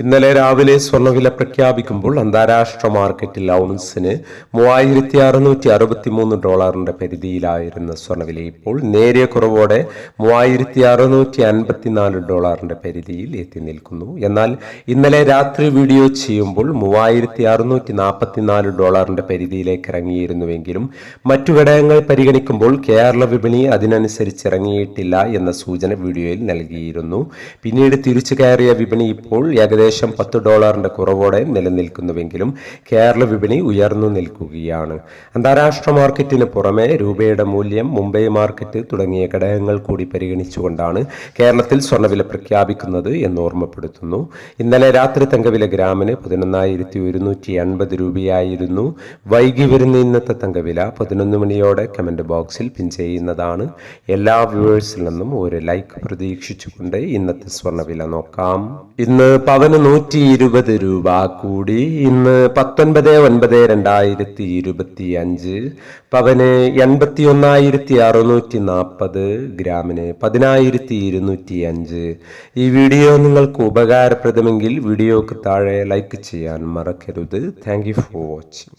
ഇന്നലെ രാവിലെ സ്വർണവില പ്രഖ്യാപിക്കുമ്പോൾ അന്താരാഷ്ട്ര മാർക്കറ്റിൽ ഔൺസിന് മൂവായിരത്തി അറുന്നൂറ്റി അറുപത്തി മൂന്ന് ഡോളറിന്റെ പരിധിയിലായിരുന്ന സ്വർണവില ഇപ്പോൾ നേരിയ കുറവോടെ മൂവായിരത്തി അറുന്നൂറ്റി അൻപത്തിനാല് ഡോളറിന്റെ പരിധിയിൽ എത്തി നിൽക്കുന്നു. എന്നാൽ ഇന്നലെ രാത്രി വീഡിയോ ചെയ്യുമ്പോൾ മൂവായിരത്തി അറുന്നൂറ്റി നാൽപ്പത്തിനാല് ഡോളറിന്റെ പരിധിയിലേക്ക് ഇറങ്ങിയിരുന്നുവെങ്കിലും മറ്റു ഘടകങ്ങൾ പരിഗണിക്കുമ്പോൾ കേരള വിപണി അതിനനുസരിച്ച് ഇറങ്ങിയിട്ടില്ല എന്ന സൂചന വീഡിയോയിൽ നൽകിയിരുന്നു. പിന്നീട് തിരിച്ചു കയറിയ വിപണി ഇപ്പോൾ ഏകദേശം പത്ത് ഡോളറിന്റെ കുറവോടെ നിലനിൽക്കുന്നുവെങ്കിലും കേരള വിപണി ഉയർന്നു നിൽക്കുകയാണ്. അന്താരാഷ്ട്ര മാർക്കറ്റിന് പുറമെ രൂപയുടെ മൂല്യം മുംബൈ മാർക്കറ്റ് തുടങ്ങിയ ഘടകങ്ങൾ കൂടി പരിഗണിച്ചുകൊണ്ടാണ് കേരളത്തിൽ സ്വർണവില പ്രഖ്യാപിക്കുന്നത് എന്ന് ഓർമ്മപ്പെടുത്തുന്നു. ഇന്നലെ രാത്രി തങ്കവില ഗ്രാമിന് പതിനൊന്നായിരത്തി ഒരുന്നൂറ്റി അൻപത് രൂപയായിരുന്നു. വൈകി വരുന്ന ഇന്നത്തെ തങ്കവില പതിനൊന്ന് മണിയോടെ കമന്റ് ബോക്സിൽ പിൻ ചെയ്യുന്നതാണ്. എല്ലാ വ്യൂവേഴ്സിൽ നിന്നും ഒരു ലൈക്ക് പ്രതീക്ഷിച്ചുകൊണ്ട് ഇന്നത്തെ സ്വർണവില നോക്കാം. ഇന്ന് പവന് നൂറ്റി ഇരുപത് രൂപ കൂടി. ഇന്ന് പത്തൊൻപത് ഒൻപത് രണ്ടായിരത്തി ഇരുപത്തി അഞ്ച് പവന് എൺപത്തി ഒന്നായിരത്തി അറുന്നൂറ്റി നാൽപ്പത് ഗ്രാമിന് പതിനായിരത്തി ഇരുന്നൂറ്റി അഞ്ച് ഈ വീഡിയോ നിങ്ങൾക്ക് ഉപകാരപ്രദമെങ്കിൽ വീഡിയോക്ക് താഴെ ലൈക്ക് ചെയ്യാൻ മറക്കരുത്. Thank for watching